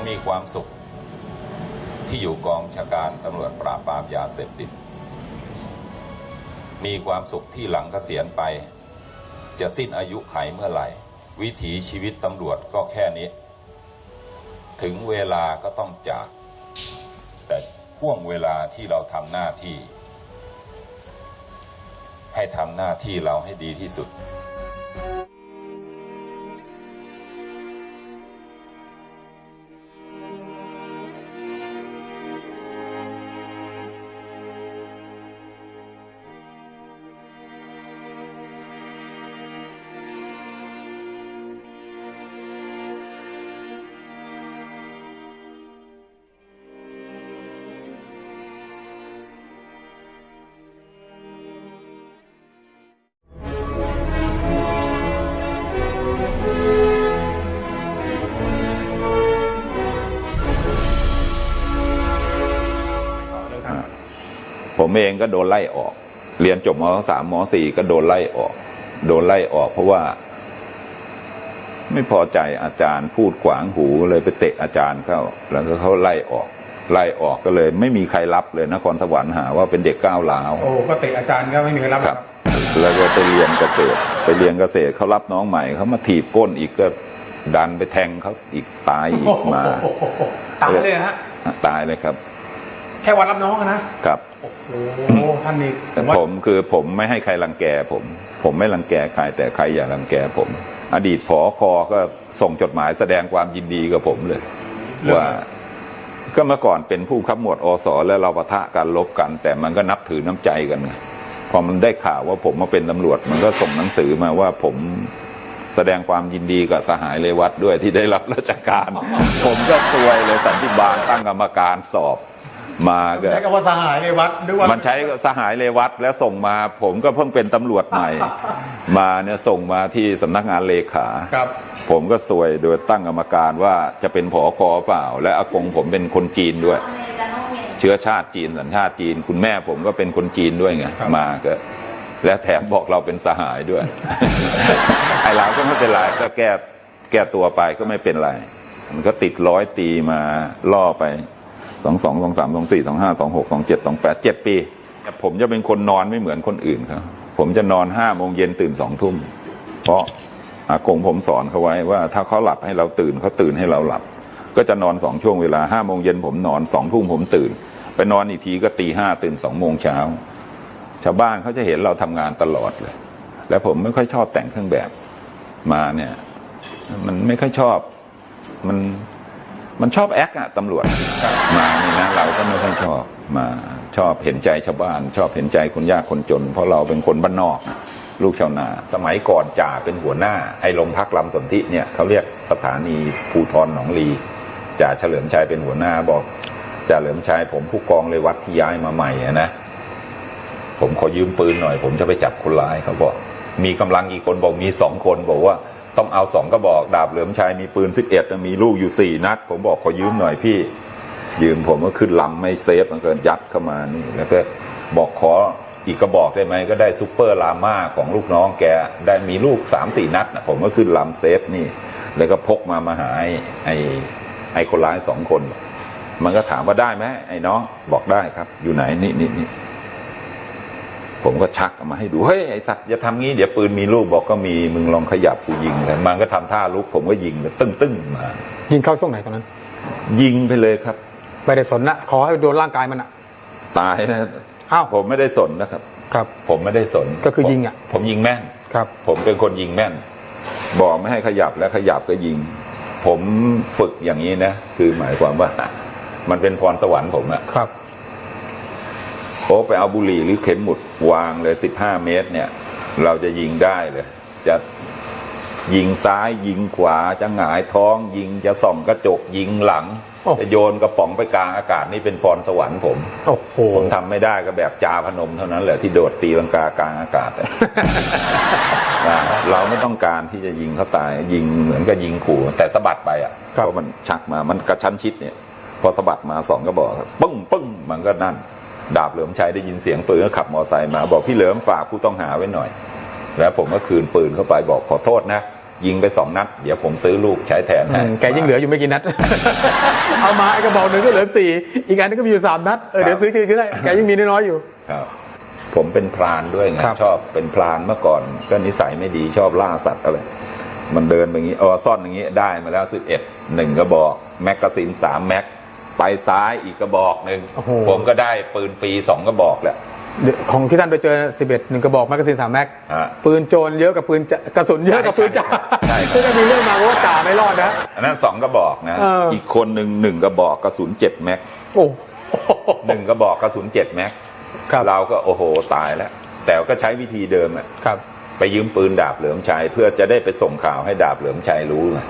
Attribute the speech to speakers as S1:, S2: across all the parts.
S1: มมีความสุข ที่อยู่กองชาการตำรวจปราบปรามยาเสพติด มีความสุขที่หลังเกษียณไป จะสิ้นอายุไขเมื่อไหร่ วิถีชีวิตตำรวจก็แค่นี้ ถึงเวลาก็ต้องจาก แต่ห่วงเวลาที่เราทำหน้าที่ ให้ทำหน้าที่เราให้ดีที่สุด ผมเองก็โดนไล่ออก เรียนจบมสามมสี่ก็โดนไล่ออก โดนไล่ออกเพราะว่า ไม่พอใจอาจารย์พูดขวางหูเลยไปเตะอาจารย์เข้า แล้วก็เขาไล่ออกไล่ออกก็เลย ไม่มีใครรับเลยนครสวรรค์หาว่าเป็นเด็กก้าวร้าว
S2: โอ้ก็เตะอาจารย์ก็ไม่มีใครรับ
S1: ครับ แล้วก็ไปเรียนเกษตร ไปเรียนเกษตรเขารับน้องใหม่เขามาถีบก้นอีกก็ดันไปแทงเขาอีกตายอี
S2: โอ้
S1: ก
S2: โห
S1: มา
S2: ตายเลยนะฮะ
S1: ตายเลยครับ
S2: แค่วันรับน้องอะนะครับ โอ้โหท่านนี่ผ
S1: แต่
S2: มว่า
S1: ผมคือผมไม่ให้ใครรังแกผม ผมไม่รังแกใครแต่ใครอย่ารังแกผม อดีตผอคอก็ส่งจดหมายแสดงความยินดีกับผมเลยว่าก็เมื่อก่อนเป็นผู้ขับหมวดอสแล้วเราปะทะกันลบกัน แต่มันก็นับถือน้ำใจกันไงพอมันได้ข่าวว่าผมมาเป็นตำรวจ มันก็ส่งหนังสือมาว่าผมแสดงความยินดีกับสหายเรวัตด้วยที่ได้รับราชการ ผมก็ซวยเลยสันติบาลตั้งกรรมการสอบ มาก็
S2: ใช้คำว่าสหายในวัดด้วยว่า
S1: มันใช้สหายเรวัตแล้วส่งมาผมก็เพิ่งเป็นตำรวจใหม่ มาเนี่ยส่งมาที่สำนักงานเลขา
S2: ครับ
S1: ผมก็สวยโดยตั้งกรรมการว่าจะเป็นผอคอเปล่า และอากงผมเป็นคนจีนด้วย เชื้อชาติจีนสัญชาติจีน คุณแม่ผมก็เป็นคนจีนด้วยไง
S2: ครับ
S1: มาก็และแถมบอกเราเป็นสหายด้วย ไอ้เราก็ไม่เป็นไรก็แก้แก้ตัวไปก็ไม่เป็นไร มันก็ติดร้อยตีมาล่อไป สองสองสองสามสองสี่สองห้าสองหกสองเจ็ดสองแปดเจ็ดปีผมจะเป็นคนนอนไม่เหมือนคนอื่นครับผมจะนอนห้าโมงเย็นตื่นสองทุ่ม เพราะอากงผมสอนเขาไว้ว่า ถ้าเขาหลับให้เราตื่นเขาตื่นให้เราหลับ ก็จะนอนสองช่วงเวลาห้าโมงเย็นผมนอนสองทุ่มผมตื่น ไปนอนอีกทีก็ตีห้าตื่นสองโมงเช้าชาวบ้านเขาจะเห็นเราทำงานตลอดเลย และผมไม่ค่อยชอบแต่งเครื่องแบบมาเนี่ย มันไม่ค่อยชอบ มัน มันชอบแอคอะตำรวจมานี่นะเราก็ไม่ค่อยชอบมาชอบเห็นใจชาวบ้าน ชอบเห็นใจคนยากคนจน เพราะเราเป็นคนบ้านนอก ลูกชาวนา สมัยก่อนจ่าเป็นหัวหน้าไอ้โรงพักลำสนธิเนี่ยเขาเรียกสถานีภูทรหนองลีจ่าเฉลิมชัยเป็นหัวหน้าบอกจ่าเฉลิมชัยผมผู้กองเลยวัดที่ย้ายมาใหม่ะนะผมขอยืมปืนหน่อย ผมจะไปจับคนร้ายเขาบอกมีกำลังกี่คนบอกมีสองคนบอกว่า ต้องเอาสองกระบอกดาบเหลือมชัยมีปืนสิบเอ็ดมีลูกอยู่สี่นัด ผมบอกขอยืมหน่อยพี่ ยืมผมก็ขึ้นลำไม่เซฟมันก็ยัดเข้ามานี่แล้วก็บอกขออีกกระบอกได้ไหมก็ได้ซูเปอร์ลาม่าของลูกน้องแกได้มีลูกสามสี่นัดนะผมก็ขึ้นลำเซฟนี่ แล้วก็พกมามาหาไอ้ไอ้ไอ้คนร้ายสองคน มันก็ถามว่าได้ไหมไอ้น้องบอกได้ครับ อยู่ไหนนี่นี่นี่ ผมก็ชักเอามาให้ดู เฮ้ย ไอสัตว์อย่าทำงี้ เดี๋ยวปืนมีลูกบอกก็มีมึงลองขยับกูยิงแต่มันก็ทำท่าลุกผมก็ยิงเลยตึ้งตึ้งมา
S2: ยิงเข้าช่วงไหนตอนนั้น
S1: ยิงไปเลยครับ
S2: ไม่ได้สนนะขอให้โดนร่างกายมันอะ
S1: ตายนะ
S2: อ้าว
S1: ผมไม่ได้สนนะครับ
S2: ครับ
S1: ผมไม่ได้สน
S2: ก็คือยิงอะ
S1: ผมผมยิงแม่น
S2: ครับ
S1: ผมเป็นคนยิงแม่น บอกไม่ให้ขยับแล้วขยับก็ยิง ผมฝึกอย่างนี้นะ คือหมายความว่า มันเป็นพรสวรรค์ผมอะ
S2: ครับ
S1: โอ้ไปเอาบุหรี่หรือเข็มหมุดวางเลยสิบห้าเมตรเนี่ย เราจะยิงได้เลย จะยิงซ้ายยิงขวาจะหงายท้อง ยิงจะส่องกระจกยิงหลัง
S2: โอ้
S1: จะโยนกระป๋องไปกลางอากาศนี่เป็นพรสวรรค์ผม
S2: โอ้โห
S1: ผมทำไม่ได้ก็แบบจาพนมเท่านั้นแหละที่โดดตีลังกากลางอากาศอะอ่าเราไม่ต้องการที่จะยิงเขาตาย ยิงเหมือนกับยิงขู่แต่สะบัดไปอะ
S2: ครับ
S1: เพราะมันชักมามันกระชั้นชิดเนี่ย พอสะบัดมาสองก็บอกปึ้งปึ้งมันก็นั่น ดาบเหลิมชัยได้ยินเสียงปืนก็ขับมอไซค์มาบอกพี่เหลิมฝากผู้ต้องหาไว้หน่อย แล้วผมก็คืนปืนเข้าไปบอกขอโทษนะ ยิงไปสองนัด เดี๋ยวผมซื้อลูกใช้แทน
S3: อื
S1: ให้
S3: มแกยังเหลืออยู่ไม่กี่นัด เอามาไอ้กระบอกหนึ่งก็เหลือสี่อีกอันนึงก็มีอยู่สามนัดเออเดี๋ยวซื้อคืนก็ได้แกยังมีน้อยๆอยู่
S1: ครับผมเป็นพรานด้วยไง
S3: ครับ
S1: ชอบเป็นพรานเมื่อก่อน ก็นิสัยไม่ดีชอบล่าสัตว์อะไรมันเดินไปอย่างนี้เออซ่อนอย่างนี้ได้มาแล้วสิบเอ็ดหนึ่งกระบอกแม็กกาซีนสามแม็ก ไปซ้ายอีกกระบอกหนึ่ง
S3: โอ้โห
S1: ผมก็ได้ปืนฟรีสองกระบอกแหละ
S3: เดี๋ยวของที่ท่านไปเจอ 11หนึ่งกระบอกแมกกาซีนสามแม็ก
S1: ฮะ
S3: ปืนโจรเยอะกับปืนจะกระสุนเยอะกับปืนจ่า
S1: ใช่ใช่
S3: ซึ่งก็มีเรื่องมาว่าจ่าไม่รอดนะ
S1: อันนั้นสองกระบอกนะ
S3: เอออี
S1: อี กคนหนึ่งหนึ่งกระบอกกระสุนเจ็ดแม็ก
S3: โอ้
S1: หนึ่งกระบอกกระสุนเจ็ดแม็ก
S3: ครับ
S1: เราก็โอ้โหตายแล้ว แต่ก็ใช้วิธีเดิมอะ
S3: ครับ
S1: ไปยืมปืนดาบเหลืองชัยเพื่อจะได้ไปส่งข่าวให้ดาบเหลืองชัยรู้ไง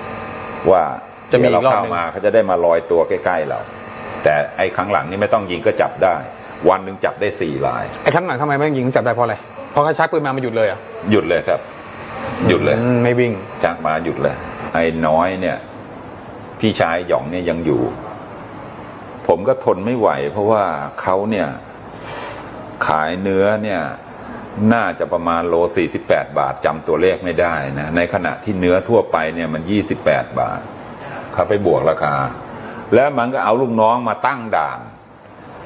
S1: ว่า
S3: จะมีอี
S1: เรา
S3: กรอบ
S1: เข้า
S3: หนึ่ง
S1: มาเขาจะได้มาลอยตัวใกล้ๆเรา แต่ไอ้ครั้งหลังนี่ไม่ต้องยิงก็จับได้ วันหนึ่งจับได้สี่ลาย
S3: ไอ้ข้างหลังทำไมไม่ยิงจับได้เพราะอะไรเพราะเขาชักปืนมามาหยุดเลยเหรอะ
S1: หยุดเลยครับ หยุดเลย
S3: ไม่วิ่ง
S1: จักมาหยุดเลย ไอ้น้อยเนี่ย พี่ชายหยองเนี่ยยังอยู่ ผมก็ทนไม่ไหว เพราะว่าเขาเนี่ย ขายเนื้อเนี่ย น่าจะประมาณโล 48 บาทจำตัวเลขไม่ได้นะ ในขณะที่เนื้อทั่วไปเนี่ยมัน 28 บาทเขาไปบวกราคา แล้วมันก็เอาลูกน้องมาตั้งด่าน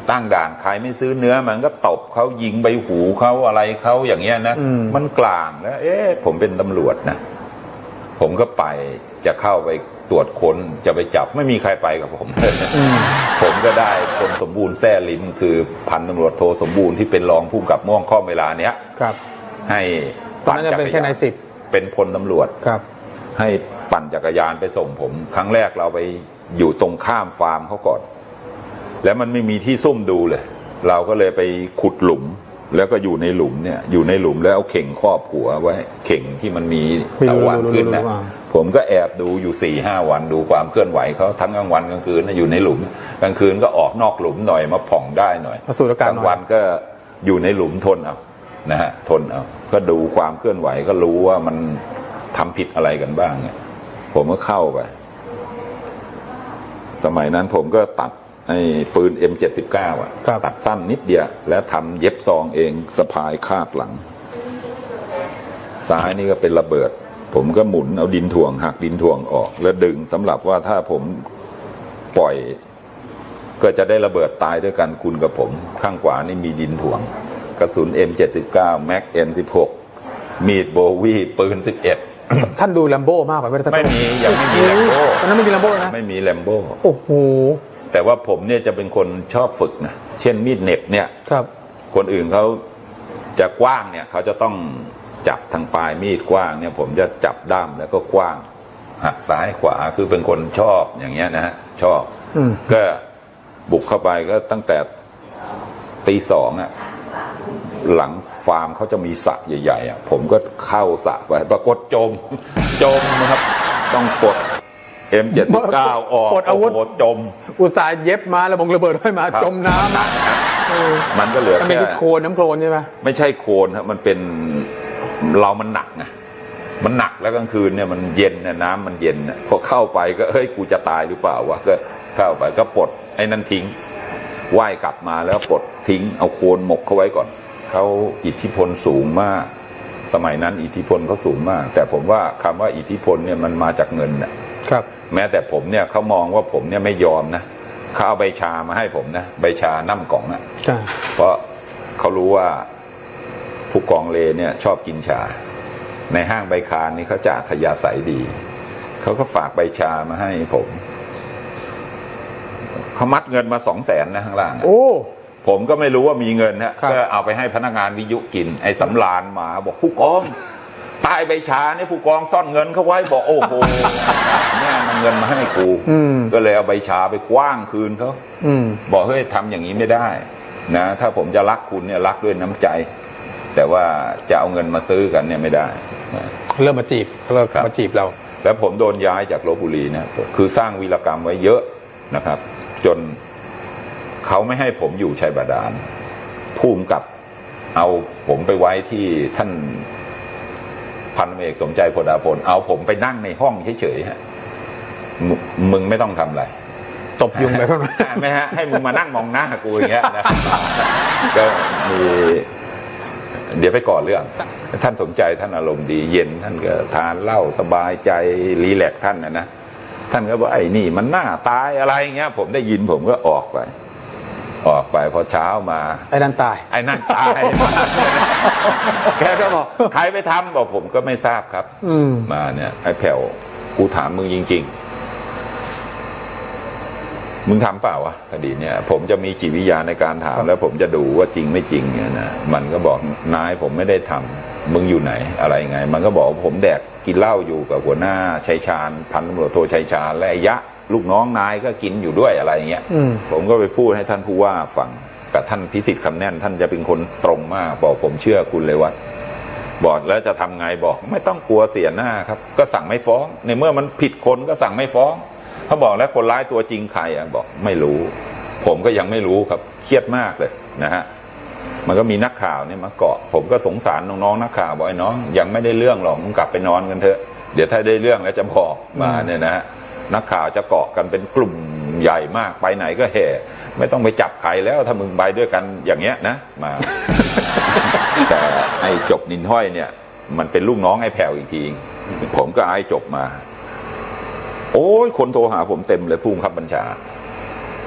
S1: ตั้งด่านใครไม่ซื้อเนื้อ มันก็ตบเขายิงใบหูเขาอะไรเขาอย่างเงี้ยนะ
S3: อืม
S1: มันกลางแล้ว เอ๊ะผมเป็นตำรวจนะผมก็ไปจะเข้าไปตรวจค้นจะไปจับไม่มีใครไปกับผม ผมก็ได้พลสมบูรณ์แซ่ลิ้มคือพันตำรวจโทสมบูรณ์ที่เป็นรองผู้กำกับม่วงข้อมเวลาเนี้ย
S3: ครับ
S1: ให้
S3: ตอนนั้นจะเป็นแค่นายสิบ
S1: เป็นพลตำรวจ
S3: ครับ
S1: ให้ปั่นจักรยานไปส่งผม ครั้งแรกเราไป อยู่ตรงข้ามฟาร์มเขาก่อน แล้วมันไม่มีที่ซุ่มดูเลย เราก็เลยไปขุดหลุม แล้วก็อยู่ในหลุมเนี่ย อยู่ในหลุมแล้วเอาเข่งครอบหัวไว้ เข่งที่มันมี
S3: ไม่รู้
S1: ตะวัน
S3: รู้
S1: ขึ้น
S3: รู้
S1: นะ
S3: รู้อ่า
S1: ผมก็แอบดูอยู่สี่ห้าวันดูความเคลื่อนไหวเขาทั้งกลางวันกลางคืนนะอยู่ในหลุมกลางคืนก็ออกนอกหลุมหน่อยมาผ่องได้หน่อย
S3: มาสูดอากาศ
S1: กลาง
S3: หน่อ
S1: วั
S3: ย
S1: นก็อยู่ในหลุมทนเอานะฮะทนเอาก็ดูความเคลื่อนไหวก็รู้ว่ามันทำผิดอะไรกันบ้างเนี่ยผมก็เข้าไป สมัยนั้นผมก็ตัดไอ้ปืน M79 อะ
S3: ครับ
S1: ตัดสั้นนิดเดียว แล้วทำเย็บซองเองสะพายคาดหลัง ซ้ายนี่ก็เป็นระเบิด ผมก็หมุนเอาดินถ่วงหักดินถ่วงออก แล้วดึงสำหรับว่าถ้าผมปล่อย ก็จะได้ระเบิดตายด้วยกันคุณกับผม ข้างขวานี่มีดินถ่วง กระสุน M79 แม็ก M16 มีดโบวีปืน 11
S3: ท่านดูแลมโบ้มากไปไม่ได้ท่าน
S1: ไม่มียังไม่มีแลมโบ้
S3: ตอนนั้นไม่มีแลมโบ้นะ
S1: ไม่มีแลมโบ้
S3: โอ้โห
S1: แต่ว่าผมเนี่ยจะเป็นคนชอบฝึกนะเช่นมีดเหน็บเนี่ย
S3: ครับ
S1: คนอื่นเขาจะกว้างเนี่ยเขาจะต้องจับทางปลายมีดกว้างเนี่ย ผมจะจับด้ามแล้วก็กว้างหักซ้ายขวาคือเป็นคนชอบอย่างเงี้ยนะฮะชอบ
S3: อืม
S1: ก็บุกเข้าไปก็ตั้งแต่ตีสองอะ หลังฟาร์มเขาจะมีสระใหญ่ๆอะผมก็เข้าสระไปปรากฏจม จมนะครับ ต้องปลด M79 ออก
S3: ปลดอาวุธ
S1: โโหจม
S3: อุตส่าห์เย็บมาแล้วบงระเบิดให้มา
S1: ครับ
S3: จมน้ำนะเออ
S1: มันก็เหลือ
S3: มันเป็น
S1: แค่
S3: ที่โคลนน้ำโคลนใช่ไหม
S1: ไม่ใช่โคลนครับมันเป็นเรามันหนักนะมันหนักแล้วกลางคืนเนี่ยมันเย็นนะน้ำมันเย็นนะพอเข้าไปก็เฮ้ยกูจะตายหรือเปล่าวะก็เข้าไปก็ปลดไอ้นั่นทิ้งว่ายกลับมาแล้วปลดทิ้งเอาโคลนหมกเข้าไว้ก่อน เขาอิทธิพลสูงมาก สมัยนั้นอิทธิพลเขาสูงมาก แต่ผมว่าคำว่าอิทธิพลเนี่ยมันมาจากเงินนะ
S3: ครับ
S1: แม้แต่ผมเนี่ยเขามองว่าผมเนี่ยไม่ยอมนะเขาเอาใบชามาให้ผมนะใบชาน้ำกล่องนะ
S3: ใช่
S1: เพราะเขารู้ว่าผู้กองเลเนี่ยชอบกินชา ในห้างใบคานนี่เขาจะอัธยาศัยดี เขาก็ฝากใบชามาให้ผมเขามัดเงินมาสองแสนนะข้างล่างอะ
S3: โอ้
S1: ผมก็ไม่รู้ว่ามีเงินนะครับก็เอาไปให้พนักงานวิทยุกิน ไอ้สำรานมาบอกผู้กองใตายใบชาเนี่ยผู้กองซ่อนเงินเขาไว้บอกโอ้โหแม่มันเงินมาให้กู
S3: อืม
S1: ก็เลยเอาใบชาไปกว้างคืนเขา
S3: อืม
S1: บอกเฮ้ยทำอย่างนี้ไม่ได้นะถ้าผมจะรักคุณเนี่ยรักด้วยน้ำใจ แต่ว่าจะเอาเงินมาซื้อกันเนี่ยไม่ได้นะ
S3: เริ่มมาจีบเริ่ม
S1: ครับ
S3: มาจีบเรา
S1: แล้วผมโดนย้ายจากลบบุรีนะคือสร้างวีรกรรมไว้เยอะนะครับ จน เขาไม่ให้ผมอยู่ชัยบาดาลภูมิกับเอาผมไปไว้ที่ท่านพันตำรวจเอกสมใจโพดาพลเอาผมไปนั่งในห้องเฉยๆฮะมึงมึงไม่ต้องทำอะไร
S3: ตบยุงไปข้างใน
S1: ไม่ฮะให้มึงมานั่งมองหน้ากูอย่างเงี้ยนะก็มีเดี๋ยวไปก่อนเรื่อง ท่านสมใจท่านอารมณ์ดีเย็น ท่านก็ทานเหล้าสบายใจรีแลกซ์ท่านนะนะท่านก็บอกไอ้นี่มันหน้าตายอะไรเงี้ย ผมได้ยินผมก็ออกไป ออกไปพอเช้ามา
S3: ไอ้นั่นตาย
S1: ไอ้นั่นตายมาแกก็บอกใครไปทำบอกผมก็ไม่ทราบครับ
S3: อืม
S1: มาเนี่ยไอ้แผ่วกูถามมึงจริง ๆ มึงทำเปล่าวะคดีเนี่ย ผมจะมีจิตวิทยาในการถาม แล้วผมจะดูว่าจริงไม่จริงเนี่ยนะมันก็บอกนายผมไม่ได้ทำมึงอยู่ไหนอะไรไง มันก็บอกว่าผมแดกกินเหล้าอยู่กับหัวหน้าชัยชาญพันตำรวจโทชัยชาญและไอ้ยะ ลูกน้องนายก็กินอยู่ด้วยอะไรเงี้ย
S3: อืม
S1: ผมก็ไปพูดให้ท่านผู้ว่าฟังกับท่านพิสิทธิ์คำแน่น ท่านจะเป็นคนตรงมาก บอกผมเชื่อคุณเลยว่าบอกแล้วจะทำไงบอกไม่ต้องกลัวเสียหน้าครับ ก็สั่งไม่ฟ้อง ในเมื่อมันผิดคนก็สั่งไม่ฟ้องเขาบอกแล้วคนร้ายตัวจริงใครอะบอกไม่รู้ ผมก็ยังไม่รู้ครับเครียดมากเลยนะฮะมันก็มีนักข่าวเนี่ยมาเกาะ ผมก็สงสารน้องๆนักข่าวบอกไอ้น้อง ยังไม่ได้เรื่องหรอกมึงกลับไปนอนกันเถอะ เดี๋ยวถ้าได้เรื่องแล้วจะบอกมาเนี่ยนะฮะ นักข่าวจะเกาะกันเป็นกลุ่มใหญ่มากไปไหนก็แห่ไม่ต้องไปจับใครแล้วถ้ามึงไปด้วยกันอย่างเงี้ยนะมา แต่ไอ้จบนินห้อยเนี่ย มันเป็นลูกน้องไอ้แผ่วอีกที ผมก็เอาไอ้จบมา โอ้ยคนโทรหาผมเต็มเลยผู้บังคับบัญชา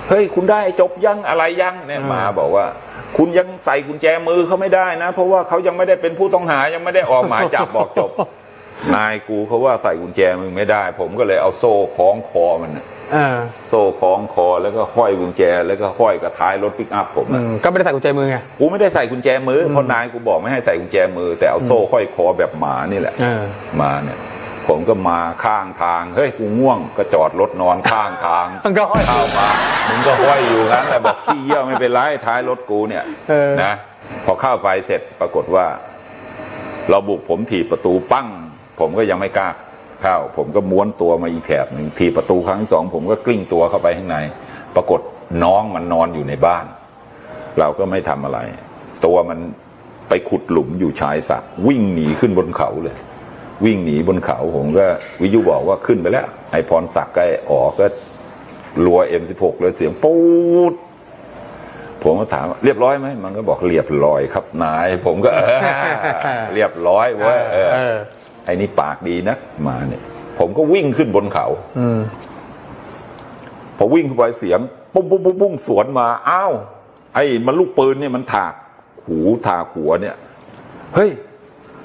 S1: เฮ้ยคุณได้จบยังอะไรยังเนี่ย
S3: อ่าม
S1: มาบอกว่า คุณยังใส่กุญแจมือเขาไม่ได้นะ เพราะว่าเขายังไม่ได้เป็นผู้ต้องหายังไม่ได้ออกหมายจับบอกจบ นายกูเขาว่าใส่กุญแจมือไม่ได้ ผมก็เลยเอาโซ่คล้องคอมันน่ะ
S3: อ่า
S1: โซ่คล้องคอแล้วก็ห้อยกุญแจ แล้วก็ห้อยกับท้ายรถปิกอัพผม
S3: อื
S1: อะ
S3: มก็ไม่ได้ใส่กุญแจมือไง
S1: กูไม่ได้ใส่กุญแจมือเพราะนายกูบอกไม่ให้ใส่กุญแจมือ แต่เอาโซ่ห้อยคอแบบหมานี่แหละ
S3: เออ
S1: มาเนี่ย ผมก็มาข้างทางเฮ้ยกูง่วงก็จอดรถนอนข้างทาง
S3: มันก็ห้อย
S1: เข้ามามึงก็ห้อยอยู่งั้นแหละบอกขี้เยี่ยวไม่เป็นไรท้ายรถกูเนี่ย
S3: เออ
S1: นะ พอเข้าไปเสร็จปรากฏว่า เราบุกผมถีบประตูปั้ง ผมก็ยังไม่กล้าเข้า ผมก็ม้วนตัวมาอีกแถบหนึ่งถีประตูครั้งที่สองผมก็กลิ้งตัวเข้าไปข้างใน ปรากฏน้องมันนอนอยู่ในบ้าน เราก็ไม่ทำอะไร ตัวมันไปขุดหลุมอยู่ชายสระวิ่งหนีขึ้นบนเขาเลย วิ่งหนีบนเขาผมก็วิยุบอกว่าขึ้นไปแล้ว ไอพรศักดิ์ก็ไอออกก็รัว M16 เลยเสียงปูดผมก็ถามเรียบร้อยไหมมันก็บอกเรียบร้อยครับนาย ผมก็เรียบร้อยเว้ย ออ
S3: เออ
S1: ไอ้นี่ปากดีนักมาเนี่ย ผมก็วิ่งขึ้นบนเขา
S3: อืม
S1: พอวิ่งเข้าไปเสียง ปุ้งปุ้งปุ้งปุ้งสวนมาอ้าวไอ้มันลูกปืนเนี่ยมันถากหูถากหัวเนี่ย เฮ้ย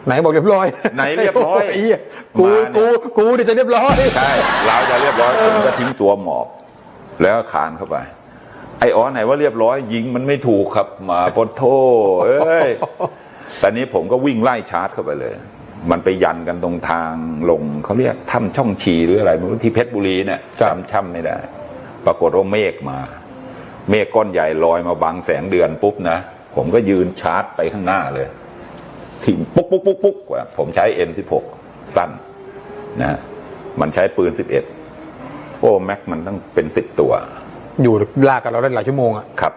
S3: ไหนบอกเรียบร้อย
S1: ไหนเรียบร้อย
S3: ไเหี้ยกู
S1: มาเนี่ย
S3: กูกูดิจะเรียบร้อย
S1: ใช่เราจะเรียบร้อยผมก็ทิ้งตัวหมอบ แล้วก็คานเข้าไปไอ้อ๋อไหนว่าเรียบร้อยยิงมันไม่ถูกครับหมาปนโทเอ้ยตอนนี้ผมก็วิ่งไล่ชาร์จเข้าไปเลย มันไปยันกันตรงทางลงเขาเรียกถ้ำช่องชีหรืออะไรไม่รู้ที่เพชรบุรีเนี่ยจำช่ำไม่ได้ ปรากฏว่าเมฆมา เมฆก้อนใหญ่ลอยมาบังแสงเดือนปุ๊บนะ ผมก็ยืนชาร์จไปข้างหน้าเลยทิ้งปุ๊กปุ๊กปุ๊กปุ๊กว่าผมใช้ M16 สั้นนะฮะมันใช้ปืน 11 โอ้ แม็กมันต้องเป็น10ตัว
S3: อยู่ลากกับเราได้หลายชั่วโมงอะ
S1: ครับ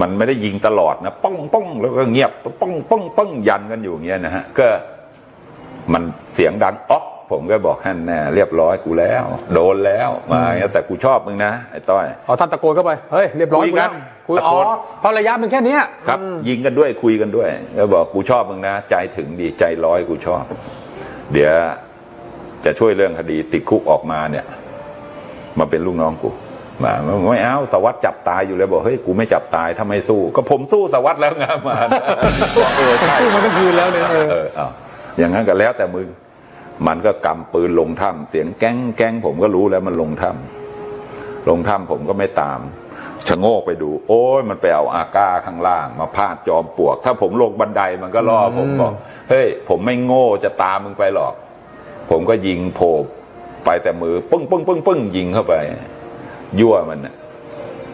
S1: มันไม่ได้ยิงตลอดนะป้องป้องแล้วก็เงียบป้องป้องป้องยันกันอยู่อย่างเงี้ยนะฮะก็ มันเสียงดังอ๊อกผมก็บอกท่านแน่เรียบร้อยกูแล้ว โดนแล้วมาอย่างเงี้ยแต่กูชอบมึงนะไอ้ต้อย
S3: อ๋อท่านตะโกนเข้าไปเฮ้ยเรียบร้อย
S1: คุยกัน
S3: กูแล้วคุย
S1: ตะ
S3: อ๋
S1: โก
S3: อนเพราะระยะมันแค่เนี้ย
S1: ครับ ยิงกันด้วยคุยกันด้วยแล้วบอกกูชอบมึงนะ ใจถึงดีใจร้อยกูชอบ เดี๋ยวจะช่วยเรื่องคดีติดคุกออกมาเนี่ย มาเป็นลูกน้องกูมาไม่เอาสวัสดจับตายอยู่เลยบอกเฮ้ยกูไม่จับตายถ้าไม่สู้ ก็ผมสู้สวัสดแล้วไงมาบอกเออใช่
S3: พูดมาทั้งคืนแล้วเนี่ยเออ
S1: เออเอาอย่างนั้นก็แล้วแต่มึง มันก็กำปืนลงถ้ำเสียงแก้งแก้งผมก็รู้แล้วมันลงถ้ำลงถ้ำผมก็ไม่ตามชะโงกไปดู โอ้ยมันไปเอาอาก้าข้างล่าง มาพาดจอมปลวก ถ้าผมลงบันไดมันก็ล่อผมบอกเฮ้ย ผมไม่โง่จะตามมึงไปหรอก ผมก็ยิงโผล่ไปแต่มือปึ้งปึ้งปึ้งปึ้งยิงเข้าไป ยั่วมันน่ะ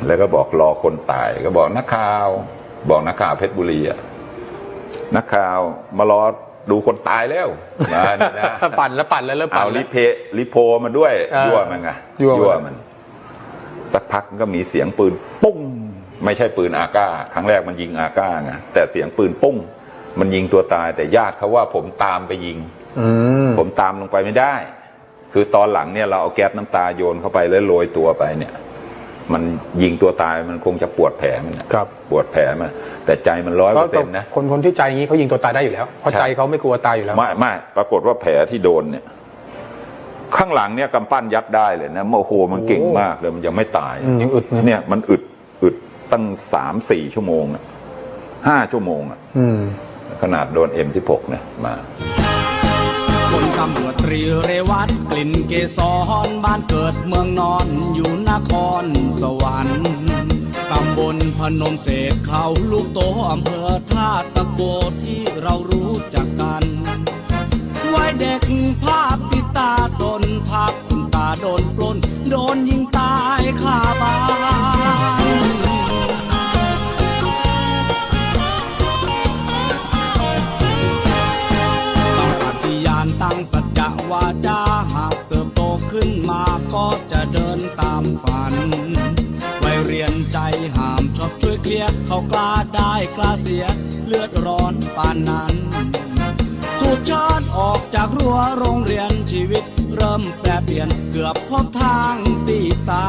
S1: แล้วก็บอกรอคนตาย ก็บอกนักข่าว บอกนักข่าวเพชรบุรีอะ นักข่าวมารอดูคนตายแล้วมานี่นะ
S3: ปั่นแล้วปั่นแล้วเริ่มปั่
S1: เอา
S3: นแล้
S1: ลิ
S3: ว
S1: เพลิโพมาด้วย
S3: เออ
S1: ยั่วมันไง
S3: ยั่วมัน
S1: มัน สักพักก็มีเสียงปืนปุ้ง ไม่ใช่ปืนอาก้า ครั้งแรกมันยิงอาก้าไงแต่เสียงปืนปุ้ง มันยิงตัวตาย แต่ญาติเขาว่าผมตามไปยิง
S3: อืม
S1: ผมตามลงไปไม่ได้ คือตอนหลังเนี่ยเราเอาแก๊สน้ำตาโยนเข้าไปแล้วโรยตัวไปเนี่ย มันยิงตัวตายมันคงจะปวดแผลมันน่ะ
S3: ครับ
S1: ปวดแผลมัน แต่ใจมันร้อย
S3: เพ
S1: เปอ
S3: ราะ
S1: ร์เซ็นต์นะ
S3: คนคนที่ใจอย่างนี้เขายิงตัวตายได้อยู่แล้วเพราะ
S1: ใช่
S3: ใจเขาไม่กลัวตายอยู่แล้ว
S1: ไม่ไม่ปรากฏว่าแผลที่โดนเนี่ย ข้างหลังเนี่ยกำปั้นยัดได้เลยนะโอ้โหมันเก่งมากเลยมันยังไม่ตาย
S3: อืมยังอึดนะ
S1: เนี่ย มันอึดอึดตั้งสามสี่ชั่วโมงอะห้าชั่วโมงอะ
S3: อืม
S1: ขนาดโดนเอ็มที่กเนี่ยมา
S4: คน ตำรวจตรีเรวัตกลิ่นเกสรบ้านเกิดเมืองนอนอยู่นครสวรรค์ตำบลพนมเศษเขาลูกโตอำเภอท่าตะโกที่เรารู้จักกันวัยเด็กภาพติดตาตนภาพคุณตาโดนปล้น โดนยิงตายคาบ้าน โรงเรียนชีวิตเริ่มแปรเปลี่ยนเกือบพบทางตีตา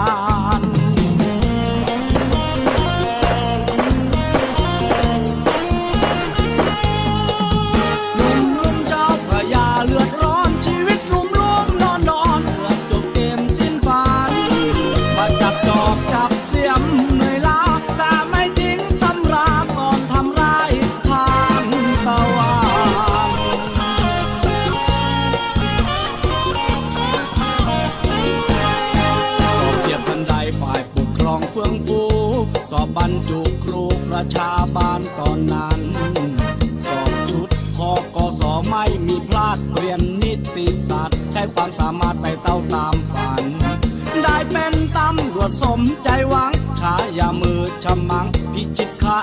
S4: ฉมังพิจิตคดี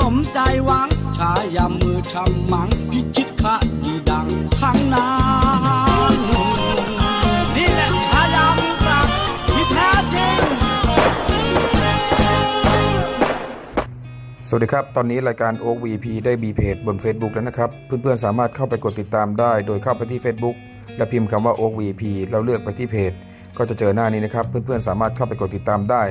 S4: สมใจหวังฉายามือชำมังพิชิตคดีดังทั้งนั้นนี่แหละฉายามือปราบที่แท้จริง
S3: สวัสดีครับ ตอนนี้รายการ o อ VP ได้มีเพจบน Facebook แล้วนะครับ เพื่อนๆ สามารถเข้าไปกดติดตามได้ โดยเข้าไปที่ Facebook และพิมพ์คำว่า o อ VP แล้วเลือกไปที่เพจ ก็จะเจอหน้านี้นะครับ เพื่อนๆ สามารถเข้าไปกดติดตามได้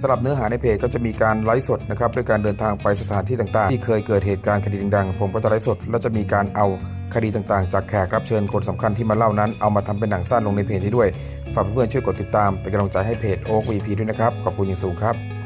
S3: สำหรับเนื้อหาในเพจก็จะมีการไลฟ์สดนะครับด้วยการเดินทางไปสถานที่ต่างๆ ที่เคยเกิดเหตุการณ์คดีดังๆ ผมก็จะไลฟ์สด และจะมีการเอาคดีต่างๆ จากแขกรับเชิญคนสำคัญที่มาเล่านั้น เอามาทำเป็นหนังสั้นลงในเพจนี้ด้วย ฝากเพื่อนๆช่วยกดติดตามเป็นกำลังใจให้เพจโอ๊กวีพีด้วยนะครับขอบคุณอย่างสูงครับ